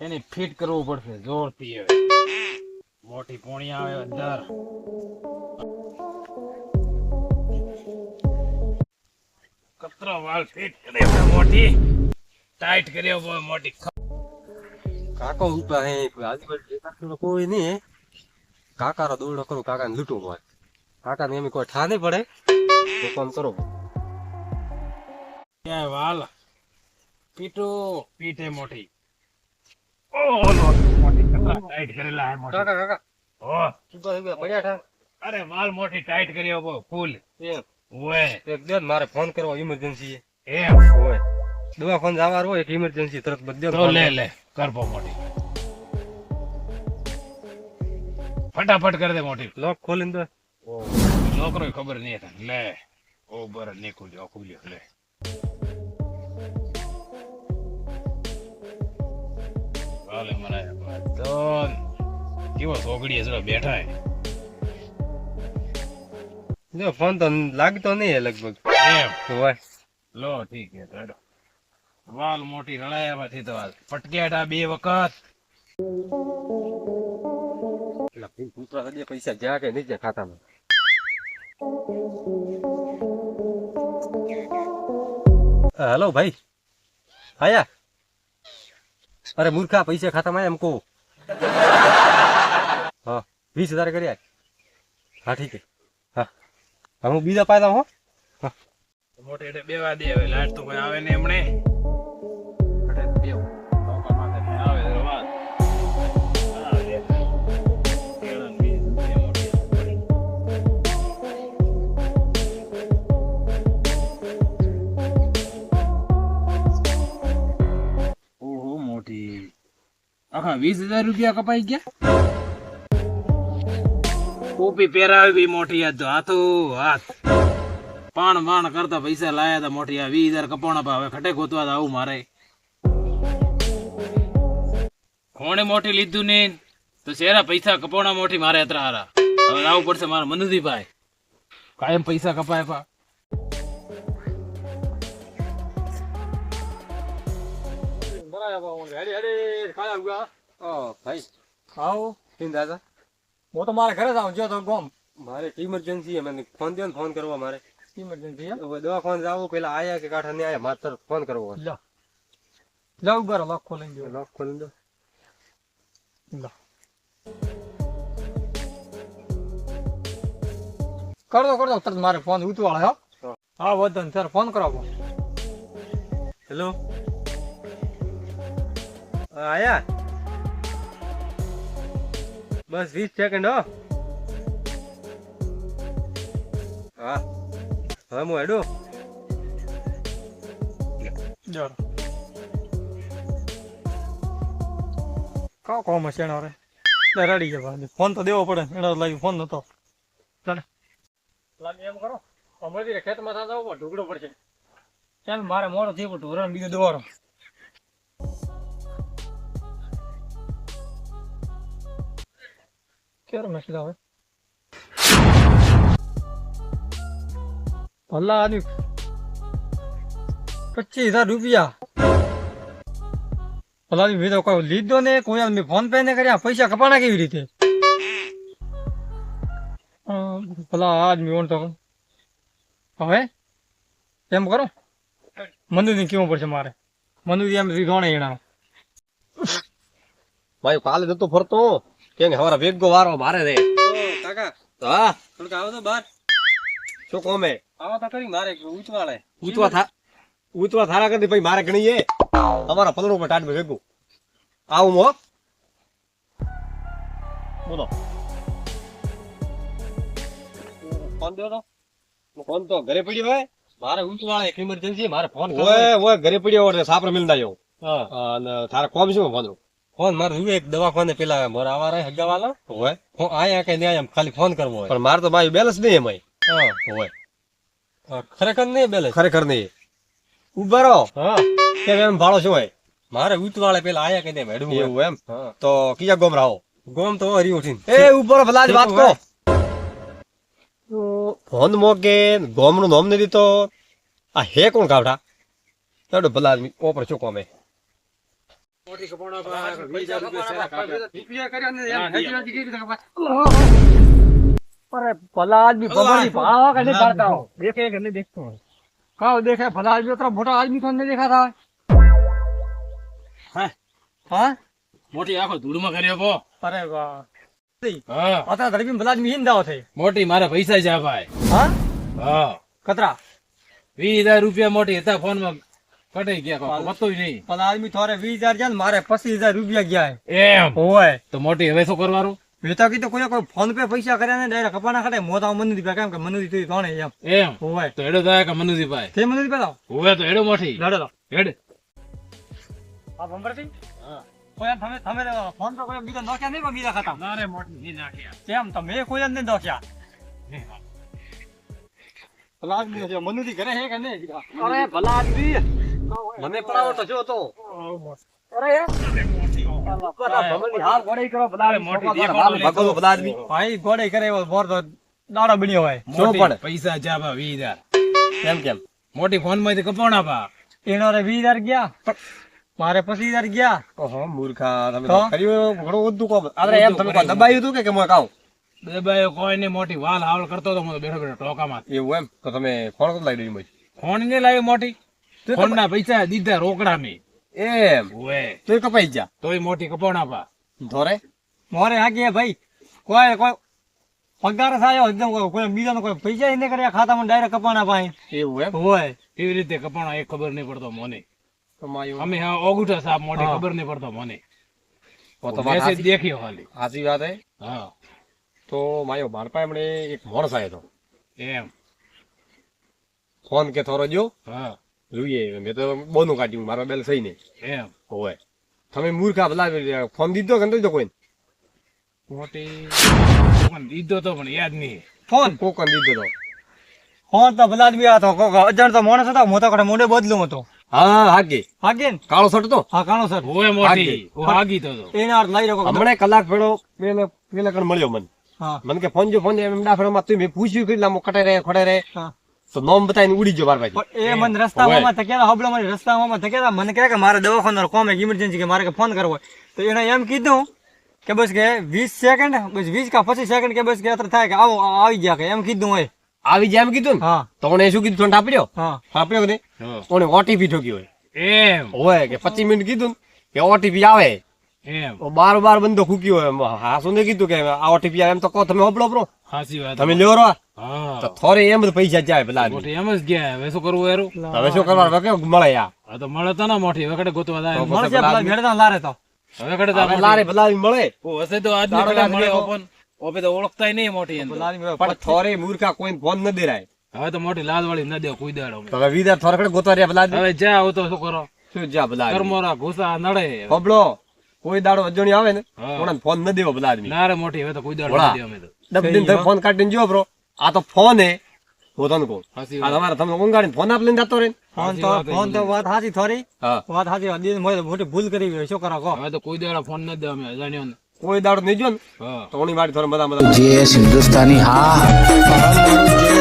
એને ફિટ કરવું પડશે, જોરથી હવે. મોટી પોણી આવે અંદર. કતરો વાળ ફિટ કરે મોટી. ટાઈટ કર્યો હોય મોટી. કાકો ઉપર હે, આજુબાજુ કોઈ નહીં કાકાનો દોડો કરું કાકાને લૂંટવું હોય. કાકાને એમ કોઈ ઠા નહીં પડે. તો ફોન કરો. ક્યાંય વાલ પીટો. પીઠે મોટી. ઓ લો મોટી કતરા ટાઈટ કરેલા હે મોટી. કાકા કાકા. ઓ. શું કહે પડ્યા ઠા અરે વાલ મોટી ટાઈટ કર્યો બહુ ફૂલ. ઓય. એક દે મારે ફોન કરવો ઇમરજન્સી એમ. હોય દવા ફોન જવાનું હોય એક ઇમરજન્સી તરત બધે તો લે લે કરપો મોટી. ફટાફટ કરી દે મોટી. લોક ખોલીને દો. છોકરો ખબર નહીં લે ઓ બર નીકળ ખુલ્યો લે. વાલે મારા તો કેવો સોગડીએ જરા બેઠા જો ફોન તો લાગતો નહીં હે લગભગ. એમ. હોય લો ઠીક છે તો હેડો. વાલ મોટી રણાયામાંથી તો વાલ. પટક્યાટા બે વખત. પૈસા જ્યાં કે નહીં જ્યાં ખાતામાં હેલો ભાઈ. આયા. અરે મૂર્ખા, પૈસા ખાતામાં એમ કહું. હા, વીસ હજાર કરી આય. હા, ઠીક હા. હું બીજા પાયદા હો. મોટે બેવા દે હવે લાઈટ તો કોઈ આવે ને એમણે વીસ હજાર રૂપિયા કપાઈ ગયા? ટોપી પહેરાવી મોટી આ હાથો હાથ. પાણ પાણ કરતા પૈસા લાયા હતા મોટી આ વીસ હજાર કપાણા પા હવે ખટે ગોતવા આવું મારે. કોણે મોટી લીધું ને? તો શેરા પૈસા કપાણા મોટી મારે અત્રા હારા? હવે લાવવું પડશે મારા મનુજીભાઈ. કાયમ પૈસા કપાય પા. ભાઈ. આવો કેમ દાદા? હું તો મારા ઘરે જ આવું જો તો ગોમ મારે ઇમરજન્સી મને ફોન દે ફોન કરવો મારે. ઇમરજન્સી હવે દવાખાને જાવું પેલા આયા કે કાઠા ને આયા મારે ફોન કરવો લો લો જાવ લોક ખોલી દો લોક ખોલી દો લો કરતો કરતો તરત મારે ફોન ઉતવાળે હો. હા. વધો સર ફોન કરાવો. હેલો આયા? બસ વીસ સેકન્ડ હો. હા. હવે હું હેડું? કાવ કામ હશે એનો રે રેડી છે ફોન તો દેવો પડે. એનો લાગી ફોન નતો. ચાલે. લાગી એમ કરો. અમારી ખેતમાં થતા જવું ઢુકડો પડશે. ચાલ મારે મોડો થયો ઢોરણ બીજો દોરો. ક્યારે મેસેજ આવે ભલા આદમી. પચીસ હજાર રૂપિયા. ભલા મેં તો કોઈ લીધો ને કોઈ આદમી ફોન પે ને કર્યા. પૈસા કપાણા કેવી રીતે? ભલા આદમી ઓણ તો. હવે? એમ કરો. મંદુજી કેવું પડશે મારે? મંદુજી એમ ગણે એના. ભાઈ, કાલે જતો ફરતો. કે હવારા વેગો વારો મારે રે. કાકા. હા. થોડુંક આવો તો બાર. શું કોમે? આવો તો કરી મારે ઉતવાળે ઉતવા થા ઉતવા થારા કરી ભાઈ મારે ગણીએ. અમારા પલડું પર ટાટ ભેગું. આવું મો. બોલો. ફોન દો તો. ફોન તો ઘરે પડ્યો હોય. મારે ઉતવાળે એક ઇમરજન્સી મારે ફોન ઓય ઓય ઘરે પડ્યો હોય સાપરે મિલના જાવ હા. અને થારા કોમ શું ફોન ફોન મારે એક દવાખાને પેલા મારા આવા હગા વાલા હોય. હું આયા કે ન્યાય એમ ખાલી ફોન કરવો હોય. પણ મારે તો મારી બેલેન્સ નહીં એમાં હા. હોય. ખરેખર નહીં બેલેન્સ ખરેખર નહીં. ઊભા રહો. હા. કેમ એમ ભાડો શું હોય. મારે ઉતવાળે પેલા આયા કે નહીં મેડમ એવું એમ? તો કયા ગોમ રહો? ગોમ તો હરી ઉઠીને. એ ઊભો રહો ભલા જ વાત કો ફોન મોકે ગોમનું નામ નહીં દીધો. આ હે કોણ કાવડા ભલા આદમી ઓપર શું કોમે? મોટી કપોણા પા વીસ પૈસા હજાર રૂપિયા કપાણા, સેરા. રૂપિયા કર્યા ને એમ હેજી કરી નાખા. અરે ભલા આદમી ભગવાનની ભાળવા કે નહીં પાડતા હો? દેખે કે નહીં દેખતો? કાવ દેખે ભલા આદમી ઉતરા મોટા આદમી તો નહીં દેખાતા હા. હા? મોટી આખો ધૂળમાં કર્યો પો અરે વાહ. હા. અત્યારે ધરબી ભલા આદમી હિંદાઓ થઈ. મોટી મારા પૈસા છે આ ભાઈ. હા? હા. કતરા? વીસ હજાર રૂપિયા મોટી હતા ફોનમાં કટાઈ ગયા મતો નહીં. પણ આદમી થોરે વીસ હજાર ગયા ને મારે પચીસ હજાર રૂપિયા ગયા એમ? હોય. તો મોટી હવે શું કરવાનું? મેં તો કીધું કોઈ કોઈ ફોન પે પૈસા કર્યા ને ડાયરેક્ટ કપાના ખાતે મોતા મનુજી કેમ કે મનુજી કોણ એમ. એમ? હોય. તો એડો થાય કે તે તો એડો મોટી. લડે કોઈ તમે તમે ફોન તો કોઈ બીજા નોખ્યા નહીં બીજા ખાતા. ના રે મોટી નહીં નાખ્યા. કેમ? તમે કોઈ નહીં નોખ્યા. ભલા આદમી મનુજી ઘરે છે કે નહીં? અરે ભલા આદમી મને પડાવો તો જો તો. મોટી દેખાડો હાલ લેતો. ભગવો ભલા આદમી. ભાઈ ગોળાઈ કરે એવો બોર તો દાડો બન્યો હોય. શું મોટી પણ? પૈસા છે બા વીસ હજાર. કેમ કેમ? મોટી ફોનમાંથી કપોણા પા. એનો રે વીસ હજાર ગયા. મારે પચીસ હજાર ગયા. ઓહો મૂર્ખા તમે તો? તો કર્યું ઘણું બધું કોમ અરે એમ તમે દબાયું હતું કે કે મોય દબાયો કોઈ નહીં મોટી વાલ હાવલ કરતો હતો હું તો બેઠો બેઠો ટોકામાં. એવું એમ? તો તમે ફોન કરી લાવી દીધી ફોન ને લાવી મોટી. ફોન પૈસા દીધા રોકડા મેં એમ. ઓએ તો કપાઈ જા તોય મોટી કપોણા પા. ધોરે. મોરે હાકી ભાઈ. કોઈ કોઈ પગાર થાય એકદમ કોઈ- બીજાનો કોઈ પૈસા એને કર્યા ખાતામાં ડાયરેક્ટ કપાણા પાઈ એવું એમ? હોય કેવી રીતે કપોણા એ ખબર નહીં પડતો મને. અમે હા ઓગુઠા સાહેબ મોટી ખબર નહીં પડતો મને. મેસેજ દેખ્યો ખાલી. સાચી વાત હે? હા. તો માયો બાળપા એમણે એક માણસ આવ્યો હતો. એમ. ફોન કે થોરો જો હા. જોઈએ મેં તો બોનું કાઢ્યું મારા બેલ સહી નહીં એમ. હોય તમે મૂર્ખા ભલા ફોન દીધો કે દીધો કોઈ મોટી ફોન દીધો તો પણ યાદ નહીં. ફોન? કોકન દીધો તો. ફોન તો ભલા આદમી હતો. કોક અજાણતો માણસ હતો મોટો કડે મોઢે બદલું હતો. હા હાગે. હાગે ને? કાળો શર્ટ તો હા કાળો શર્ટ. હોય મોટી. ઓ આગી તો તો. એના અર્થ લઈ રહ્યો હમણે કલાક પેલો પેલે પેલે કણ મળ્યો મને. હા. મને કે ફોન જો ફોન એમ ડાફડામાં તું મેં પૂછ્યું કે લામો કટાઈ રહે ખોડાઈ રહે હા. તો નોમ બતાવીને ઉડી ગયો બાર પાછી એ મને રસ્તામાં ધકેલા હબળો મને રસ્તામાં ધકેલા મને કહે કે મારે દવાખાનો કોમ એક ઇમરજન્સી કે મારે કે ફોન કરવો તો એને એમ કીધું કે બસ કે વીસ સેકન્ડ બસ વીસ કા પચીસ સેકન્ડ કે બસ કે અત્યારે થાય કે આવો આવી ગયા કે એમ કીધું હોય. આવી ગયા એમ કીધું ને? હા. તો ઓને શું કીધું? ઠંડ આપ્યો હા. આપ્યો કે નહીં? હા. ઓટીપી ઠોક્યો હોય. એમ. હોય કે પચીસ મિનિટ કીધું કે ઓટીપી આવે. બાર બાર બંધો ખૂક્યો હોય એમ. હાસુ ને કીધું કે આ ઓટીપી આવે એમ તો કહો તમે હોબળો બ્રો. હાસી વાત. તમે લ્યો રો તો થોરે એમ જ પૈસા જાય પેલા એમ જ ગયા. હવે શું કરવું એરું? હવે શું કરવા હવે કેવું મળે આ? તો મળે તો ના મોટી. હવે કડે ગોતવા જાય. મળે છે પેલા ઘેડતા લારે તો. હવે કડે તો લારે પેલા મળે. ઓ હશે તો આજ દાડો મળે ઓપન. ઓપે તો ઓળખતાય નહીં મોટી. પેલા પણ થોરે મૂર્ખા કોઈ ફોન ન દેરાય. હવે તો મોટી લાલ વાળી ન દે કોઈ દાડો હવે વિદા થોરે કડે ગોતવા રહ્યા પેલા. હવે જા આવું તો શું કરો? શું જા પેલા? કરમોરા ઘૂસા નડે. હબળો કોઈ દાડો અજણી આવે ને હા. ફોન ન દેવો બધા આદમી. ના રે મોટી હવે તો કોઈ દાડો ન દેવો અમે તો. ડબડીન ધર ફોન કાઢીને જો બ્રો આ તો ફોન હે હું તને કહું. આ તમારે તમે ઊંઘાડીને ફોન આપ લઈને જતો રે ફોન તો વાત ફોન તો વાત સાચી થોડી વાત સાચી વાત મોય મોટી ભૂલ કરી ગયો શું કરો કહો? હવે તો કોઈ દાડો ફોન ન દેવો અમે અજાણ્યો ને કોઈ દાડો નહીં જો ને તો ઓણી મારી થોડે બધા બધા જે હિન્દુસ્તાની હા.